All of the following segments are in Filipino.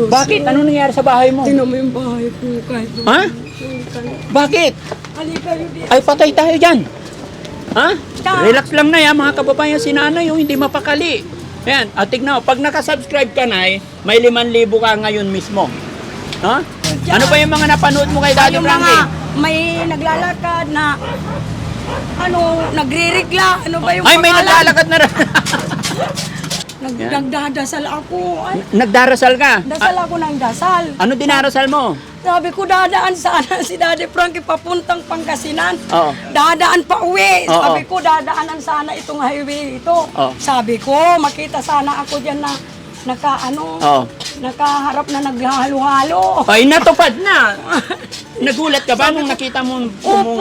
ko. Bakit? Ano nangyari sa bahay mo? Tingnan mo yung bahay ko kahit doon. Ha? Halika Bakit? dito. Ay, patay tayo dyan. Ha? Relax lang na yan, mga kababayan. Si nanay yung hindi mapakali. Ayan, at tignan mo, pag nakasubscribe ka na may 5,000 ka ngayon mismo. Ha? Ano pa yung mga napanood mo kay Daddy yung mga Frankie? may naglalakad na ano, nagre-regla. Ano ba yung Ay, may pangalan? naglalakad na rin. Nag, Yan. Nagdadasal ako. Ay, Nagdarasal ka. dasal ako ng dasal. Ano dinarasal mo? Sabi ko, dadaan sana si Daddy Frankie papuntang Pangasinan. Oo. Dadaan pa uwi. Oo. Sabi ko, dadaanan sana itong highway ito. Oo. Sabi ko, makita sana ako dyan na naka ano, Oo. nakaharap na naghalo-halo. Ay, natupad na. Nagulat ka ba nung nakita mo Opo.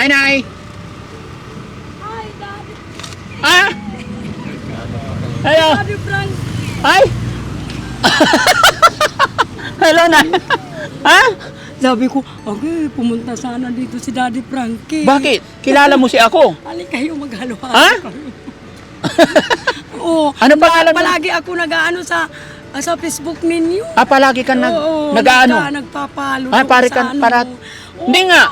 Ay, Nay. Ay, Daddy, Ah? Hello. Daddy Frankie. Ay. Hello, Nay. ha? Sabi ko, okay, pumunta sana dito si Daddy Frankie. Bakit? Kilala mo si ako? Ali kayo maghalo-halo. Ha? Oo. Ano pangalan mo? Palagi ako nag-ano sa sa Facebook ninyo. Ah, palagi ka nag, Oo, nag-ano? nagpapalo. Ay, doon pare sa ka ano. para... Oo. Hindi nga.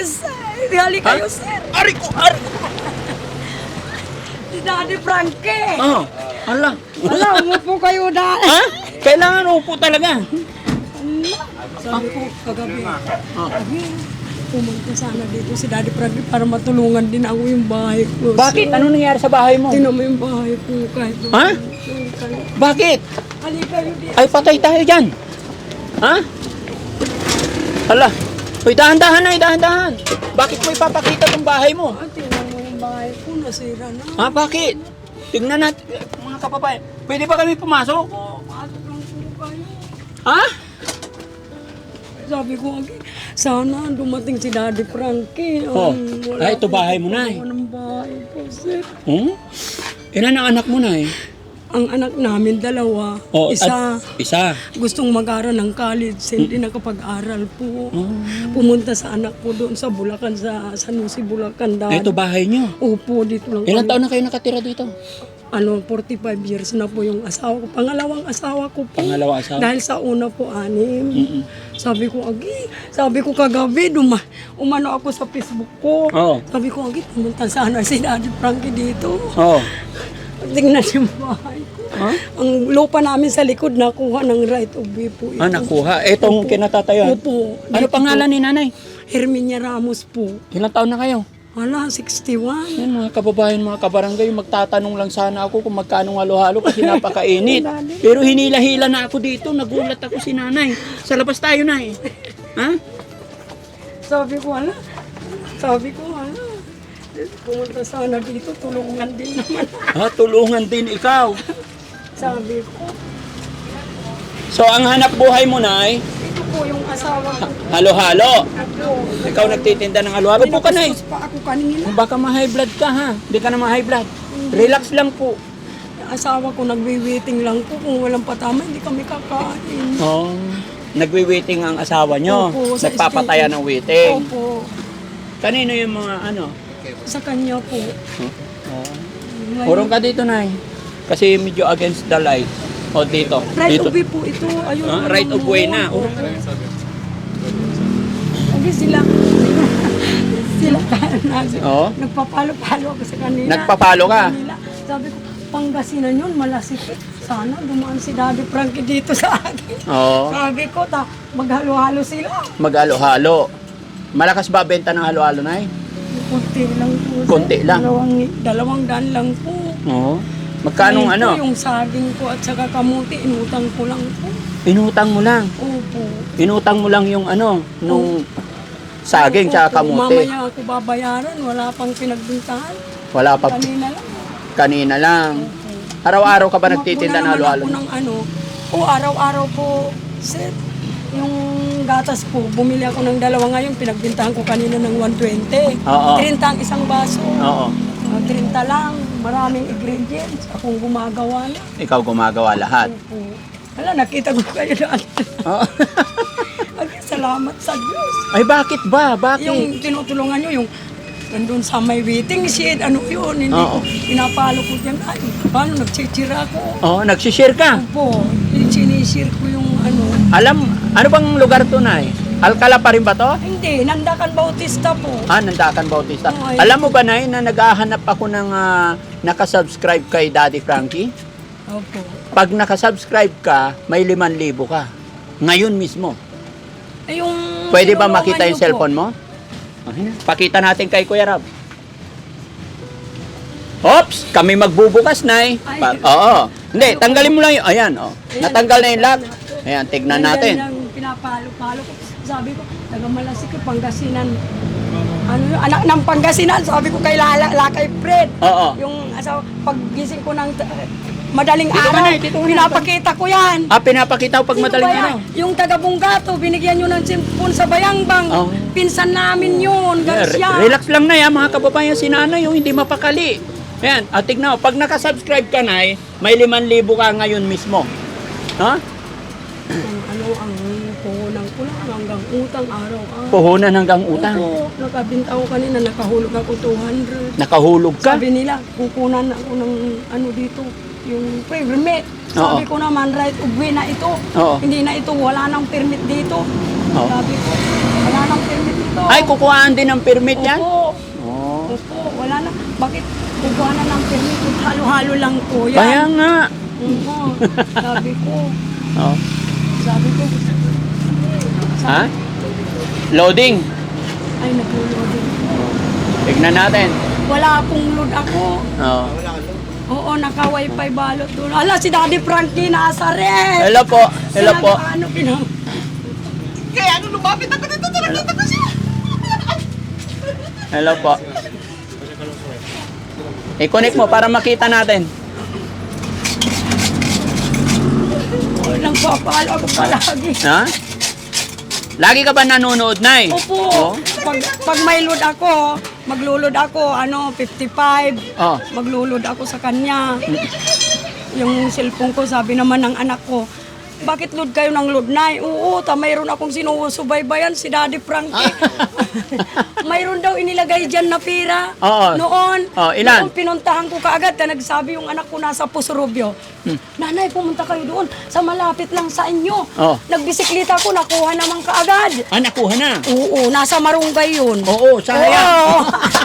Sir, hali kayo, sir. Ari ko, ari ko. Si Daddy Frankie. Oh, ala. Wala, umupo kayo dahil. Ha? Kailangan upo talaga. Sabi ko, kagabi, kagabi, pumunta sana dito si Daddy Frankie para matulungan din ako yung bahay ko. Bakit? Ano nangyari sa bahay mo? Tingnan mo yung bahay ko kahit. Ha? Bakit? Hali kayo dito. Ay, patay tayo dyan. Ha? Hala. Uy, dahan-dahan na, dahan-dahan. Bakit mo ipapakita tong bahay mo? Ah, tingnan mo yung bahay ko, nasira na. Ha, bakit? Tingnan natin, mga kababayan. Pwede ba kami pumasok? Oh, pasok lang po kayo. Ha? Sabi ko, okay, sana dumating si Daddy Frankie. Oh. Ay, ito po bahay mo na eh. ng bahay ko, sir. Hmm? Ilan ang anak mo na eh? Ang anak namin, dalawa. Oh, Isa, at- isa. gustong mag-aral ng college, hindi nakapag-aral po. Oh. Pumunta sa anak ko doon sa Bulacan, sa San Jose, Bulacan. Dad. Ito bahay nyo. Opo, dito lang Ilan kami. taon na kayo nakatira dito? Ano, 45 years na po yung asawa ko. Pangalawang asawa ko po. Pangalawa asawa? Dahil sa una po, anim. Mm-mm. Sabi ko, Agi, sabi ko kagabi, duma, umano ako sa Facebook ko. Oo. Sabi ko, Agi, pumunta sana si Daddy Frankie dito. Oh. Tingnan yung bahay ko. Ha? Ang lupa namin sa likod, nakuha ng right of way po ito. Ah, nakuha. Itong kinatatayuan. Opo. Ano Dito pangalan po. ni nanay? Herminia Ramos po. Ilang taon na kayo? Wala, 61. Yan mga kababayan, mga kabarangay, magtatanong lang sana ako kung magkano halo-halo kasi napakainit. Pero hinila-hila na ako dito, nagulat ako si nanay. Sa labas tayo na eh. Ha? Sabi ko, wala. Sabi ko. Pumunta sana dito, tulungan din naman. Ha, tulungan din ikaw. Sabi ko, So ang hanap buhay mo nay, ito po yung asawa ko. halo-halo. Ikaw nagtitinda ng halo-halo. Upo ka na eh. Pinapastos pa ako kanina. Baka ma-high blood ka ha. Hindi ka na ma-high blood. Relax lang po. Yung asawa ko nagwi-waiting lang po. Kung walang patama, hindi kami kakain. Oh, nagwi-waiting ang asawa nyo. Opo, sa Nagpapataya ng waiting. Opo. Kanino yung mga ano? Sa kanya po. Oh. Urong ka dito, Nay. Kasi medyo against the light. O dito. right dito. of way po ito. Ayun. Ah, ano right of way na. Opo. Hindi sila. sila Oo. nagpapalo-palo ako sa kanila. Nagpapalo ka? Kanila. Sabi ko, Pangasinan yun, malasipit. Sana dumaan si Daddy Frankie dito sa akin. Oo. Sabi ko, ta, maghalo-halo sila. Mag-halo-halo. Malakas ba benta ng halo-halo, Nay? Kunti lang po. sir. Kunti lang. Dalawang, dalawang daan lang po. Oo. Magkano Ngayon ano? Po, yung saging ko at saka kamuti, inutang ko lang po. Inutang mo lang. Opo. Inutang mo lang yung ano, nung saging Opo, tsaka kamuti. Mamaya ako babayaran, wala pang pinagbintahan. Wala pa Kanina lang. kanina lang. Araw-araw ka ba nagtitinda ng halo-halo? naman ako ng ano, o araw-araw po, sir, yung gatas po, bumili ako ng dalawa ngayon, pinagbintahan ko kanina ng 120. Oo. 30 ang isang baso. Oo. Ah, 30 lang, maraming ingredients. Akong gumagawa na. Ikaw gumagawa lahat. Opo. Wala, nakita ko kayo daan. Oo. Ay, Salamat sa Diyos. Ay bakit ba? Bakit? Yung tinutulungan nyo, yung nandun sa may waiting shed, ano yun, hindi Oo. ko, pinapalo ko dyan, ay, paano, nagchichira ko. Oh, nagsishare ka. Opo, sinishare ko yung ano, Alam, ano bang lugar to na Alcala pa rin ba to? hindi, Nandakan Bautista po. Ah, Nandakan Bautista. Oo, ay- Alam mo ba, Nay, na naghahanap ako ng ah, nakasubscribe kay Daddy Frankie? Opo. Pag nakasubscribe ka, may 5,000 ka. Ngayon mismo. Ay, yung... Pwede ba makita yung cellphone mo? Ayan. Pakita natin kay Kuya Rab. Ops! Kami magbubukas, Nay. Pa-. Oo. Hindi, tanggalin mo lang yung... Ayan, oh. Natanggal na yung lock. Ayan, tignan natin. Pinapalo-palo ko. Sabi ko, taga Malasik, Pangasinan. Ano yun, anak ng Pangasinan. Sabi ko kay Lala, Lakay Fred. Oo. Yung asawa, paggising ko ng eh, madaling Dito araw, na, dito pinapakita ko yan. Ah, pinapakita ko pag Sino madaling araw. Yung taga Bungato, binigyan nyo ng simpon sa Bayangbang. Oh. Pinsan namin yun, Yeah, re- Garcia. relax lang na yan, mga kababayan. Si nanay yung hindi mapakali. Ayan, at tignan mo, pag nakasubscribe ka na, may 5,000 ka ngayon mismo. Ha? Ang ano, ang puhunan ko lang hanggang utang araw-araw. Puhunan hanggang utang. Oo, nakabinta ko kanina, nakahulog ako 200. Nakahulog ka. Sabi nila, kukunan ako ng ano dito, yung permit. Sabi ko naman, right, ugwi na ito. Oo. Hindi na ito, wala nang permit dito. Oo. Sabi ko, wala nang permit dito. Ay, kukuhaan din ng permit yan? Opo, Oo. opo, wala na. Bakit kukuha na ng permit? Halo-halo lang po yan. Kaya nga. Oo, sabi ko, Oo. Ha? Loading. ay nag-loading. Tignan natin. Wala akong load ako. Oo. Oo, naka-wifi balot doon. Ala, si Daddy Frankie nasa rin. Hello po. Hello po. Ano pinang... Kaya ano lumapit ako dito, nakita ko siya. Hello po. I-connect mo para makita natin. Nang papalo ako palagi. Ha? Lagi ka ba nanonood, Nay? Opo. Oo. Pag, pag may load ako, maglulod ako, ano, 55. Oh. Maglulod ako sa kanya. Yung cellphone ko, sabi naman ng anak ko, bakit load kayo ng load na? Oo, ta mayroon akong sinusubaybayan si Daddy Frankie. mayroon daw inilagay dyan na pira. Oo. Noon. Oo, ilan? Noon pinuntahan ko kaagad na nagsabi yung anak ko nasa Pusurubyo. Hmm. Nanay, pumunta kayo doon sa malapit lang sa inyo. Oo. Nagbisikleta ko, nakuha naman kaagad. Ah, nakuha na. Oo, nasa Marunggay yun. Oo, sayang. Oo.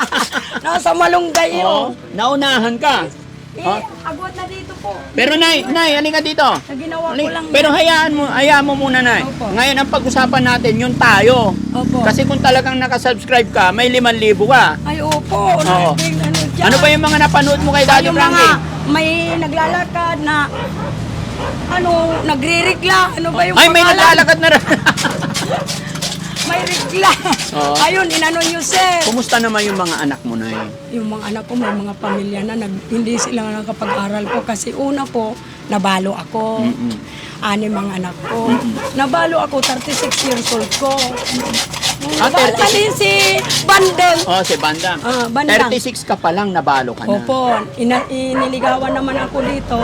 nasa Malunggay Oo. yun. Naunahan ka. Eh, Ah. agwat na dito Pero Nay, Nay, halika dito. Na ginawa ko lang. Pero hayaan mo, hayaan mo muna, Nay. Opo. Ngayon, ang pag-usapan natin, yung tayo. Opo. Kasi kung talagang nakasubscribe ka, may 5,000 ka. Ay, opo. Oo. Ano, ano, dyan. Ano ba yung mga napanood mo kay Daddy yung mga Frankie? may naglalakad na ano, nagre-regla. Ano ba yung Ay, may pangalan? naglalakad na rin. May regla. Oo. Ayun, inano nyo, sir. Kumusta naman yung mga anak mo, Nay? Yung mga anak ko, may mga pamilya na nag, hindi sila nakapag-aral ko kasi una po, nabalo ako. Ani mga anak ko. Nabalo ako, 36 years old ko. Ah, Nabalo 36. din si Bandel. Oh, si Bandang. Ah, Bandang. 36 ka pa lang, nabalo ka na. Opo, ina, iniligawan naman ako dito.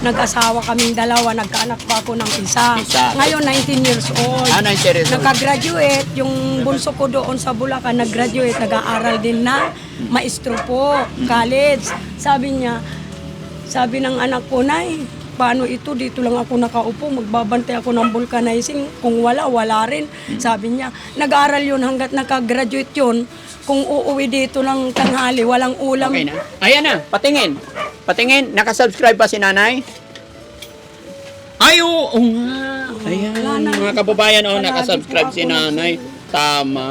Nag-asawa kaming dalawa, nagkaanak pa ako ng isa. Isa. Ngayon, 19 years old. Ah, 19 years old. Nakagraduate, yung bunso ko doon sa Bulacan, nag-graduate, nag-aaral din na maestro po, college. Sabi niya, sabi ng anak ko, Nay, paano ito? Dito lang ako nakaupo, magbabantay ako ng vulcanizing. Kung wala, wala rin. Sabi niya, nag-aaral yun hanggat nakagraduate yun. Kung uuwi dito ng tanghali, walang ulam. Okay na? Ayan na, patingin. Patingin, nakasubscribe pa si nanay? Ay, oo, oo nga. Ayan, mga kababayan, oh, nakasubscribe si nanay. Tama.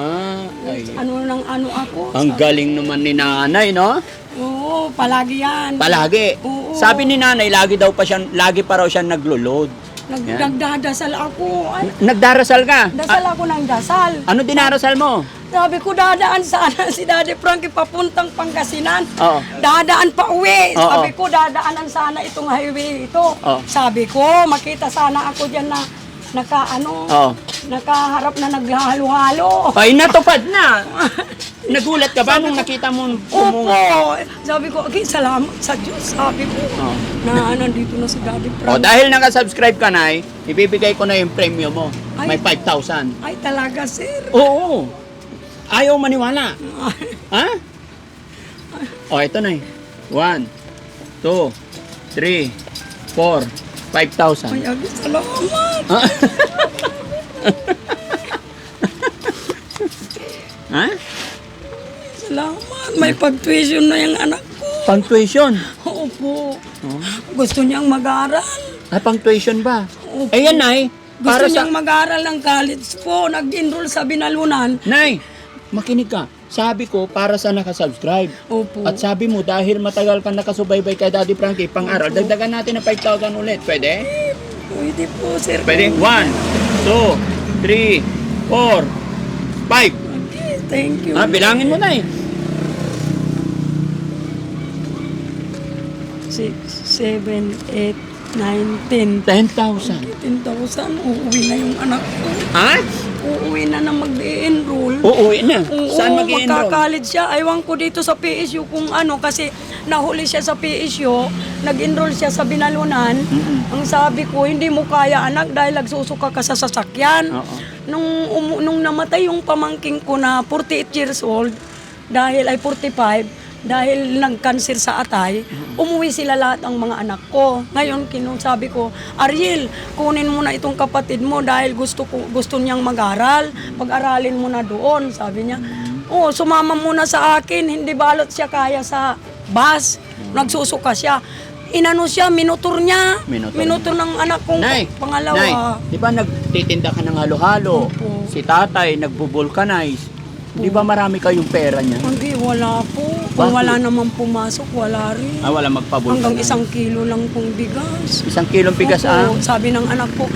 Ay, Ano nang ano ako? ang galing naman ni nanay, no? Oo, palagi yan. Palagi. Oo. Sabi ni nanay, lagi daw pa siya, lagi pa raw siya naglo-load. Nag, Yan. nagdadasal ako. Ay, Nagdarasal ka? dasal ako ng dasal. ano dinarasal mo? Sabi ko, dadaan sana si Daddy Frankie papuntang Pangasinan. Oo. Dadaan pa uwi. Oo. Sabi ko, dadaanan sana itong highway ito. Oo. Sabi ko, makita sana ako dyan na naka ano, Oh. nakaharap na naghalo-halo. Ay, natupad na. Nagulat ka ba nung nakita mo Opo. Sabi ko, okay, salamat sa Diyos. Sabi ko, Oo. na nandito na si Daddy O, Frankie. dahil nakasubscribe ka na, ibibigay ko na yung premium mo. Ay. May 5,000. Ay, talaga, sir. Oo. Ayaw maniwala. ha? O, ito na eh. One, two, three, four, five thousand. Ay, Abi, salamat. Ha? Salamat. May pag-tuition na yung anak ko. Pang tuition. Opo. Oh. Gusto niyang mag-aral. Ah, pang tuition ba? Opo. Ayan, Nay. Gusto Para sa... niyang mag-aral ng college po. Nag-enroll sa binalunan. Nay, makinig ka. Sabi ko, para sa nakasubscribe. Opo. At sabi mo, dahil matagal kang nakasubaybay kay Daddy Frankie, pang-aral, dagdagan natin ng 5,000 ulit. Pwede? Pwede po, sir. Pwede? 1, 2, 3, 4, 5. Okay, thank you. Ah, bilangin mo na eh. 6, 7, 8, 9, 10. 10,000. 10,000. Uuwi na yung anak ko. Ha? Uuwi na na mag-enroll. Uuwi na. Oo, Saan mag-i-enroll? magka-college siya. Aywan ko dito sa PSU kung ano kasi nahuli siya sa PSU, nag-enroll siya sa binalunan. Ang sabi ko, hindi mo kaya anak dahil nagsusuka ka sa sasakyan. Oo. Nung, umu- nung namatay yung pamangking ko na 48 years old, dahil ay 45, dahil nag-cancer sa atay, umuwi sila lahat ang mga anak ko. Ngayon, sabi ko, Ariel, kunin mo na itong kapatid mo dahil gusto ko gusto niyang mag-aral. Pag-aralin mo na doon, sabi niya. Oh, sumama muna sa akin, hindi balot siya kaya sa bus. Nagsusuka siya. Inano siya, minutor niya. Minutor. Minutor ng anak kong Nay, pangalawa. Nay, di ba nagtitinda ka ng halo-halo? Opo. Si tatay nagbo-vulcanize. Di ba marami kayong pera niya? Hindi, wala po. Kung Bakit? wala naman pumasok, wala rin. Ah, wala magpabulkan. Hanggang isang kilo lang pong bigas. Isang kilong bigas ah. Sabi ng anak ko,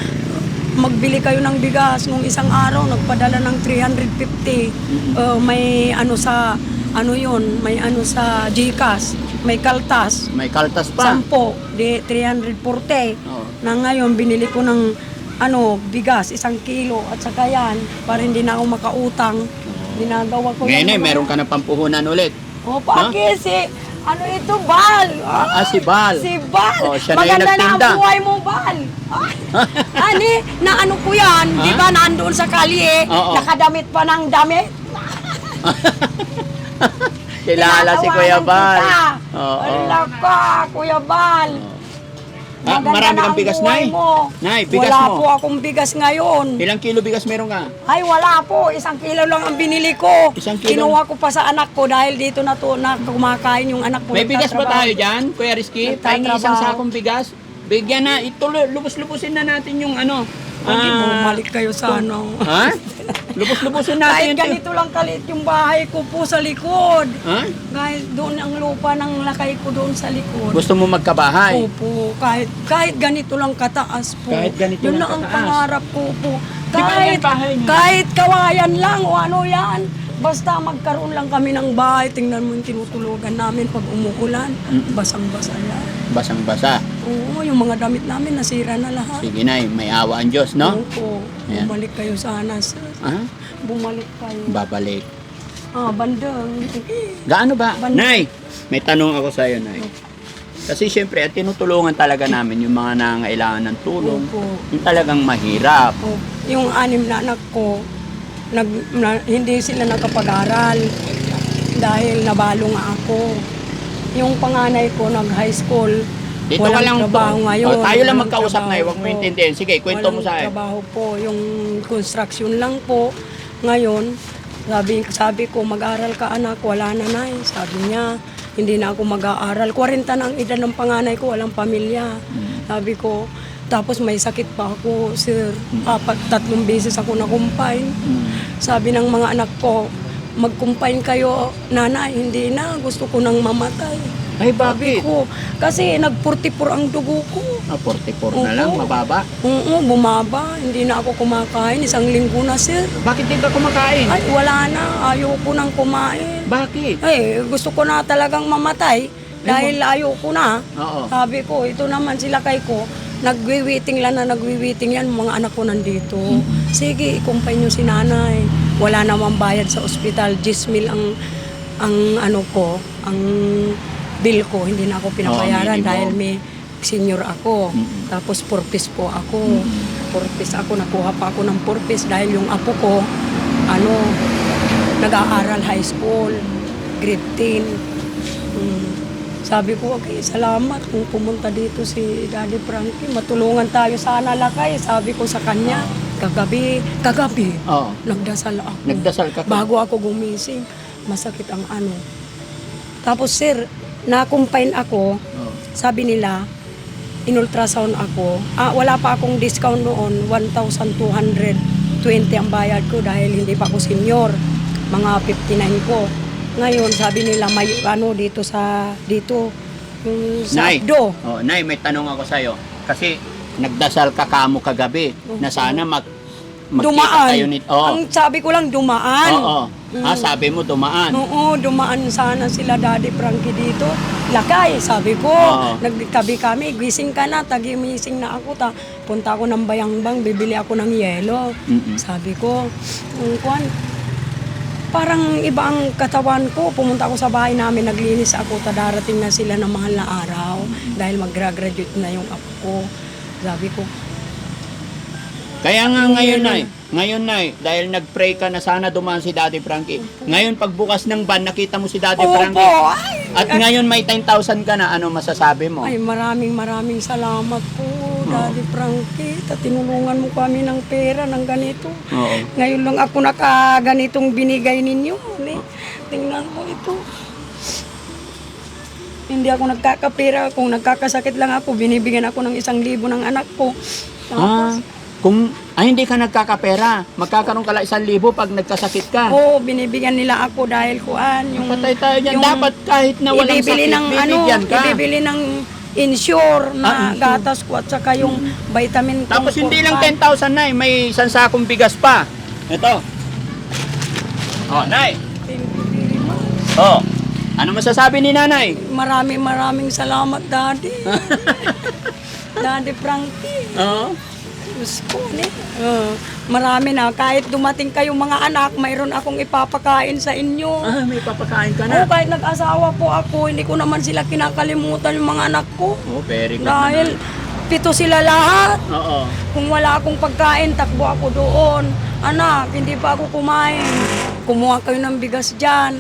magbili kayo ng bigas. Nung isang araw, nagpadala ng 350. Uh, may ano sa, ano yun, may ano sa Gcash, may kaltas. May kaltas pa. Sampo, di 340. Oo. Na ngayon, binili ko ng ano, bigas, isang kilo. At saka yan, para hindi na ako makautang. Ginagawa ko Ngayon eh, meron ka ng pampuhunan ulit. O, paki, si, ano ito, Bal? Ah, ah, si Bal. Si Bal. Oh, siya na yung Maganda na nagtinda. ang buhay mo, Bal. Ah, Ani, na ano ko yan, di ba, nandoon sa kalye, Oo. nakadamit pa ng damit. Kilala si Kuya Tinatawanan Bal. kita. Oo. Ala ka, Kuya Bal. Ah, Maganda marami na kang ang bigas, buhay Nay? mo. Nay, bigas wala mo. po akong bigas ngayon. Ilang kilo bigas meron ka? Ay, wala po. Isang kilo lang ang binili ko. Isang kilo? Kinuha ko pa sa anak ko dahil dito na to na kumakain yung anak ko. May bigas ba nagtatrabaho. tayo dyan, Kuya Rizky? Nagtatrabaho. Pahingi isang sakong bigas. Bigyan na, ituloy, lubos-lubusin na natin yung ano. Hindi ah, bumalik kayo sa ano. Ha? Lubos-lubusin natin Kahit yung... ganito lang kalit yung bahay ko po sa likod. Ha? Kahit doon ang lupa ng lakay ko doon sa likod. Gusto mo magkabahay? Opo, kahit, kahit ganito lang kataas po. Kahit ganito Yun lang na ang kataas. pangarap ko po. Kahit, bahay kahit kawayan lang o ano yan. Basta magkaroon lang kami ng bahay. Tingnan mo yung tinutulugan namin pag umuulan. Basang-basa yan. Basang-basa. Oo, yung mga damit namin nasira na lahat. Sige na, may awa ang Diyos, no? Opo, Ayan. bumalik kayo sana. sir. Ha? Bumalik kayo. Babalik. Ah, bandang. Gaano ba? Ban- Nay, may tanong ako sa iyo, Nay. Kasi syempre, at tinutulungan talaga namin yung mga nangailangan ng tulong. Opo. Yung talagang mahirap. Oh, yung anim na anak ko, nag, na, hindi sila nakapag-aral dahil nabalo nga ako. Yung panganay ko nag-high school, Dito ka walang lang trabaho to. ngayon. Oh, tayo lang magkausap na, huwag mo po. intindihin. Sige, kwento mo Walang sa akin. trabaho po, yung construction lang po. Ngayon, sabi, sabi ko, mag-aral ka anak, wala na na Sabi niya, hindi na ako mag-aaral. 40 na ang edad ng panganay ko, walang pamilya. Hmm. Sabi ko, tapos may sakit pa ako, sir. Apat, tatlong beses ako. Hmm. Sabi ng mga anak ko, mag-confine kayo, nanay, hindi na, gusto ko nang mamatay. Ay, Sabi bakit? ko, kasi nag-44 ang dugo ko. Ah, 44 na lang, Oo. mababa. Oo, bumaba. Hindi na ako kumakain. Isang linggo na, sir. Bakit di ka kumakain? Ay, wala na. Ayoko nang kumain. Bakit? Ay, gusto ko na talagang mamatay. Dahil ayoko na. Oo. Sabi ko, ito naman sila kay ko. Nagwi-waiting lang na nagwi-waiting yan. Mga anak ko nandito. Sige, ikumpay nyo si nanay. Wala namang bayad sa ospital. 10 mil ang, ang ano ko, ang bill ko. Hindi na ako pinabayaran minimum. dahil may senior ako. Mm-mm. Tapos purpose po ako. Purpose ako. Nakuha pa ako ng purpose dahil yung apo ko, ano, nag-aaral high school, grade 10. Sabi ko, okay, salamat kung pumunta dito si Daddy Frankie. Matulungan tayo sana lakay. Sabi ko sa kanya, kagabi, kagabi, Oo. nagdasal ako. Nagdasal ka. Bago ako gumising, masakit ang ano. Tapos sir, na-confine ako, Oo. sabi nila, in-ultrasound ako. Ah, wala pa akong discount noon, 1,220 ang bayad ko dahil hindi pa ako senior. Mga 59 ko. Ngayon, sabi nila, may ano dito sa, dito, yung sa Nay. Abdo. Oh, Nay, may tanong ako sa'yo. Kasi nagdasal ka kamo kagabi na sana mag magkita Dumaan. tayo nito. Oo. Ang sabi ko lang, dumaan. Oo. Ah, sabi mo dumaan. Oo, dumaan sana sila Daddy Frankie dito. Lakay, sabi ko. Oo. Nagtabi kami, gising ka na, tagimising na ako. Ta, punta ako ng bayangbang, bibili ako ng yelo. Mm-mm. Sabi ko, "Ang kwan, parang iba ang katawan ko. Pumunta ako sa bahay namin, naglinis ako. Ta darating na sila ng mahal na araw dahil mag-graduate na yung apo ko. Sabi ko, Kaya nga ngayon, Nay. Ngayon, Nay, dahil nag-pray ka na sana dumaan si Daddy Frankie. Ngayon, pagbukas ng van, nakita mo si Daddy Opo, Frankie. ay, At ngayon may 10,000 ka na, ano masasabi mo? Ay, maraming maraming salamat po, Daddy Frankie. Tinulungan mo kami ng pera ng ganito. Oo. Ngayon lang ako nakaganitong binigay ninyo. Ni, tingnan mo ito. Hindi ako nagkakapera. Kung nagkakasakit lang ako, binibigyan ako ng isang libo ng anak ko. Ah, Tapos, kung ay hindi ka nagkakapera, magkakaroon ka lang isang libo pag nagkasakit ka. oo, binibigyan nila ako dahil kuan. Yung, Patay tayo yung Dapat kahit na walang sakit, ng ano, bibigyan ka. ibibili ng insure na Ah, gatas ko at saka yung vitamin Tapos Comfort hindi lang Pan. 10,000 na may isang sakong bigas pa. Ito. Oh, Nay. Oh. Ano masasabi ni Nanay? Maraming maraming salamat, Daddy. Daddy Frankie. Oo. Diyos ko, ni. Uh, marami na. Kahit dumating kayong mga anak, mayroon akong ipapakain sa inyo. Ah, may papakain ka Oo, na. kahit nag-asawa po ako, hindi ko naman sila kinakalimutan yung mga anak ko. Oh, very good. Dahil pito sila lahat. Oo. Kung wala akong pagkain, takbo ako doon. Anak, hindi pa ako kumain. Kumuha kayo ng bigas dyan.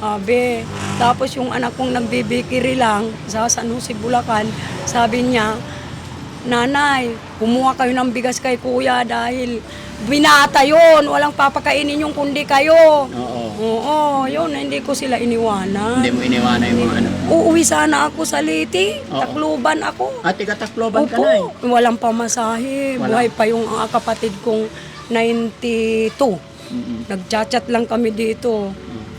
Sabi. Tapos yung anak kong nagbibikiri lang sa San Jose, Bulacan, sabi niya, Nanay, kumuha kayo ng bigas kay kuya dahil binata yon Walang papakainin yung kundi kayo. Oo. Oo, yun, hindi ko sila iniwanan. Hindi mo iniwanan yung mga ano. Uuwi sana ako sa Liti. Oo. Takluban ako. At ikatakloban ka Opo, na eh. walang pamasahe. Wala. Buhay pa yung ah, kapatid kong 92. Mm-mm. Nagchat-chat lang kami dito.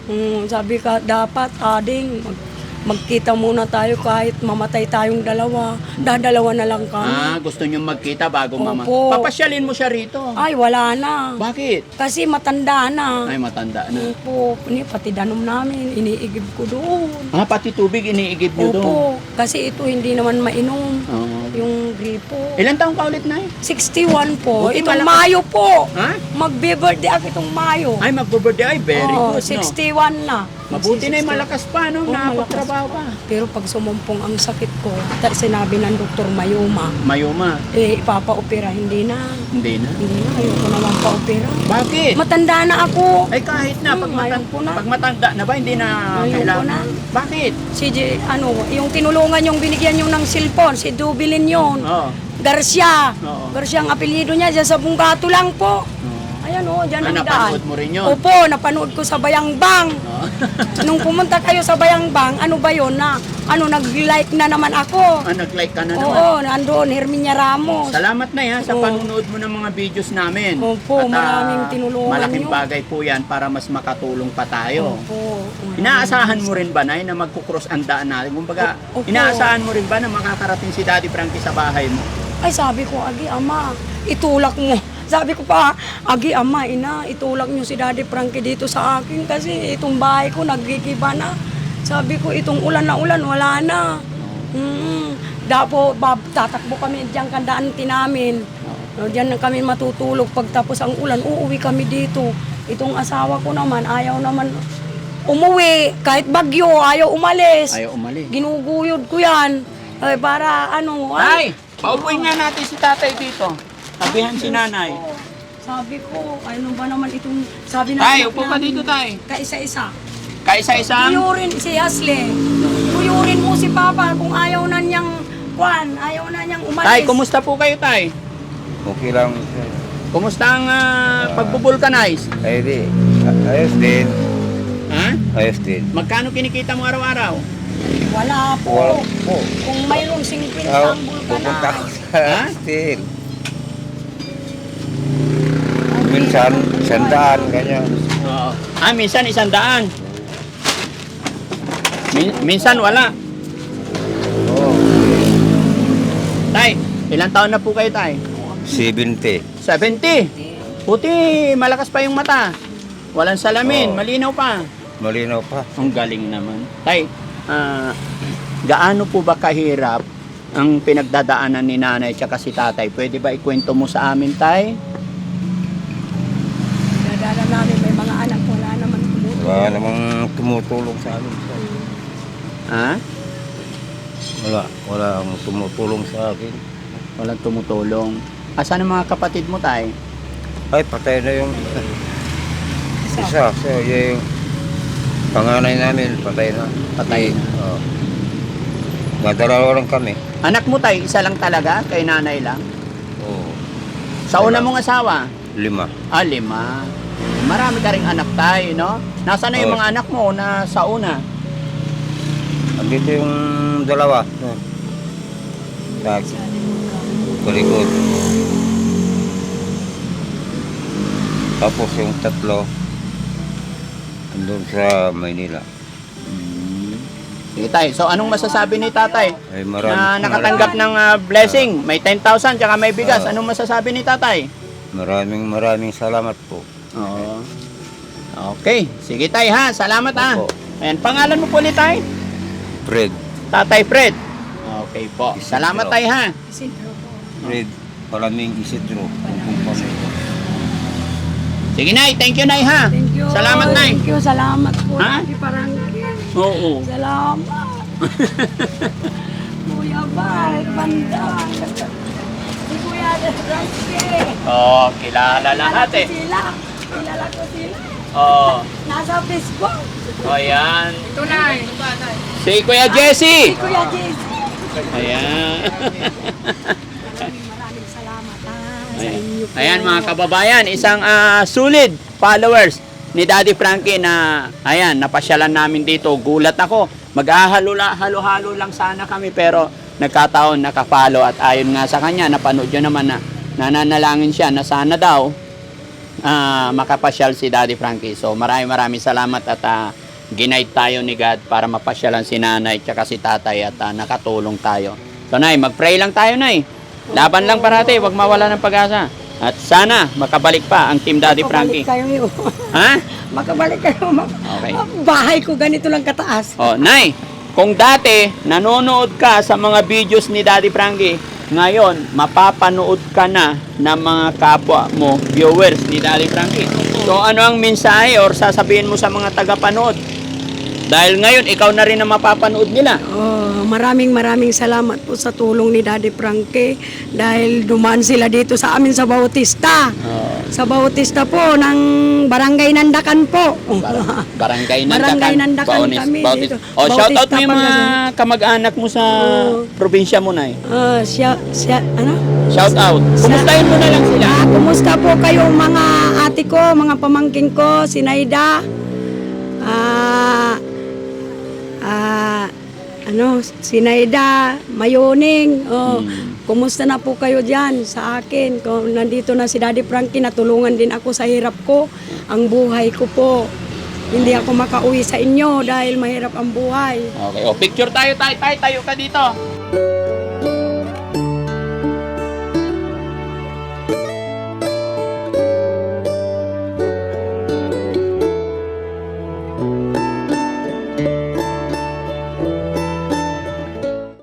Mm, sabi ka, dapat ading mag, magkita muna tayo kahit mamatay tayong dalawa. Dadalawa na lang kami. Ah, gusto nyo magkita bago mama. Opo. Papasyalin mo siya rito. Ay, wala na. Bakit? Kasi matanda na. Ay, matanda na. Opo, ni pati danom namin, iniigib ko doon. Ah, pati tubig iniigib nyo doon. Opo, kasi ito hindi naman mainom. Oo. Yung gripo. Ilan taong ka ulit na eh? 61 po. Buti Itong malakas. Mayo po. Ha? Magbe-birthday ako itong Mayo. Ay, magbo-birthday. Ay, very Oo, good, no? 61 na. Mabuti na yung malakas pa, no? Oo, Nakapagtrabaho pa. Pero pag sumumpong ang sakit ko, sinabi ng doktor Mayuma, Mayuma. eh, ipapa-opera. Hindi na. Hindi na. Hindi na. Ayoko naman pa-opera. Bakit? Matanda na ako. Ay, kahit na. Pag, Hmm, matan- ayoko na. pag matanda na ba, hindi na Ayoko kailangan. na. Bakit? Si J, ano, yung tinulungan yung binigyan yung ng cellphone, si Dubilin yun. Oo. Garcia. Oo. Garcia ang apelyido niya, dyan sa Bungato lang po. Oo. Ayan o, dyan Ah, ang daan. napanood mo rin yun? Opo, napanood ko sa Bayangbang. Oo. Nung pumunta kayo sa Bayangbang, ano ba yon na, ano, nag-like na naman ako. ah, nag-like ka na naman. Oo, nandoon, Herminia Ramos. Salamat na yan sa Oo. panunood mo ng mga videos namin. Opo, ah, maraming tinulungan Malaking niyo. bagay po yan para mas makatulong pa tayo. Opo. Inaasahan mo rin ba, Nay, na magkukross ang daan natin? Kumbaga, Opo. inaasahan mo rin ba na makakarating si Daddy Frankie sa bahay mo? Ay, sabi ko, Agi, ama, itulak mo. Sabi ko pa, Agi, ama, ina, itulak niyo si Daddy Frankie dito sa akin kasi itong bahay ko nagkikiba na. Sabi ko, itong ulan na ulan, wala na. Mm, dapo, bab, tatakbo kami diyan kandaan namin. No, diyan na kami matutulog pagtapos ang ulan, uuwi kami dito. Itong asawa ko naman, ayaw naman umuwi. Kahit bagyo, ayaw umalis. Ayaw umalis. Ginuguyod ko yan. Ay, para ano, Ay, paupuin nga natin si tatay dito. Tabihan si nanay. Sabi ko, ano ba naman itong sabi na Tay, upo ka dito, tay. Kaisa-isa. Kaisa-isang? Tuyurin si Asle. Tuyurin mo si Papa kung ayaw na niyang kwan, ayaw na niyang umalis. Tay, kumusta po kayo, tay? Okay lang. sir. Kumusta ang uh, pagbubulkanize? Ay di. Ayos din. Ha? Ayos din. Magkano kinikita mo araw-araw? Wala po. Wala po. Kung mayroong 50 Ah, ang pupunta ako vulcanize. sa steel. Minsan, sandaan, ganyan. Oo. Ah, minsan isang daan. Min- minsan wala. Oo. Tay, ilang taon na po kayo, tay? 70. 70. Puti, malakas pa yung mata. Walang salamin, Oo. malinaw pa. Malinaw pa. Ang galing naman. Tay, ah, gaano po ba kahirap ang pinagdadaanan ni nanay at si tatay? Pwede ba ikwento mo sa amin, tay? Nadala namin may mga anak, wala naman tumutulong. Wala namang tumutulong sa amin. sir. Ha? Wala. Wala ang tumutulong sa akin. Walang tumutulong. Asan ang mga kapatid mo, tay? Ay, patay na yung isa. So, yung panganay namin, patay na. Patay na. Oo. Nadalawa lang kami. Anak mo, tay, isa lang talaga? Kay nanay lang? Oo. Sa una mong asawa? Lima. Ah, lima. Marami ka ring anak tayo, no? Nasaan na yung Oo. mga anak mo na sa una? Andito yung dalawa. Doon. Sa kalikod. Tapos yung tatlo, andun sa Maynila. Sige tay, so anong masasabi ni tatay? Ay marami, Na nakatanggap ng ah, blessing, may 10,000 tsaka may bigas. Oo. Anong masasabi ni tatay? maraming maraming salamat po. Oo. Okay, sige tay ha, salamat ha. Opo. Ayan, pangalan mo po ulit tay? Fred. Tatay Fred. Okay po. Isidro. Salamat tay ha. Isidro po. Fred. Maraming Isidro. Sige nay, thank you nay ha. Thank you. Salamat nay. Thank you, salamat po. Ha? Parangkin. Oo. Salamat. Kuya Bal, banda. Si Kuya Raspi. Oh, kilala lahat eh. Sila. Ko. Oh. Nasa Facebook. O yan. Ito na. Si Kuya Jesse. Si Kuya JC. Ayan. Maraming maraming salamat ha, sa Ayan. inyo po. Ayan mga kababayan, isang ah, solid followers ni Daddy Frankie na ayan, napasyalan namin dito. Gulat ako. Maghahalo-halo lang sana kami pero nagkataon nakapalo at ayon nga sa kanya, napanood nyo naman na nananalangin siya na sana daw ah, makapasyal si Daddy Frankie. So maraming maraming salamat at ah, ginaid tayo ni God para mapasyalan si nanay at si tatay at ah, nakatulong tayo. So nay, mag-pray lang tayo nay. Laban lang parati, wag mawala ng pag-asa. At sana makabalik pa ang Team Daddy Frankie. Makabalik kayo. Ha? Makabalik kayo. Okay. Bahay ko ganito lang kataas. Oh, Nay, kung dati nanonood ka sa mga videos ni Daddy Frankie, ngayon mapapanood ka na ng mga kapwa mo, viewers ni Daddy Frankie. So ano ang mensahe or sasabihin mo sa mga tagapanood? Dahil ngayon ikaw na rin ang mapapanood nila. Oh, maraming maraming salamat po sa tulong ni Daddy Frankie dahil dumaan sila dito sa amin sa Bautista. Sa Bautista po ng Barangay Nandakan po. Bar- barangay Nandakan. Barangay Nandakan Baunis- kami Bautis- dito. Oh, shout out mo yung mga kamag-anak mo sa Oo. probinsya mo, Nay. Ah, siya, siya, ano? Shout out. Kumustahin mo na lang sila. Ah, kumusta po kayo mga ate ko, mga pamangking ko, si Naida? Ah, ah, ano, si Naida, Mayoning. Oh, kumusta na po kayo diyan sa akin? Kung nandito na si Daddy Frankie, natulungan din ako sa hirap ko, ang buhay ko po. Hindi ako makauwi sa inyo dahil mahirap ang buhay. Okay, oh, picture tayo, tayo, tayo, tayo ka dito.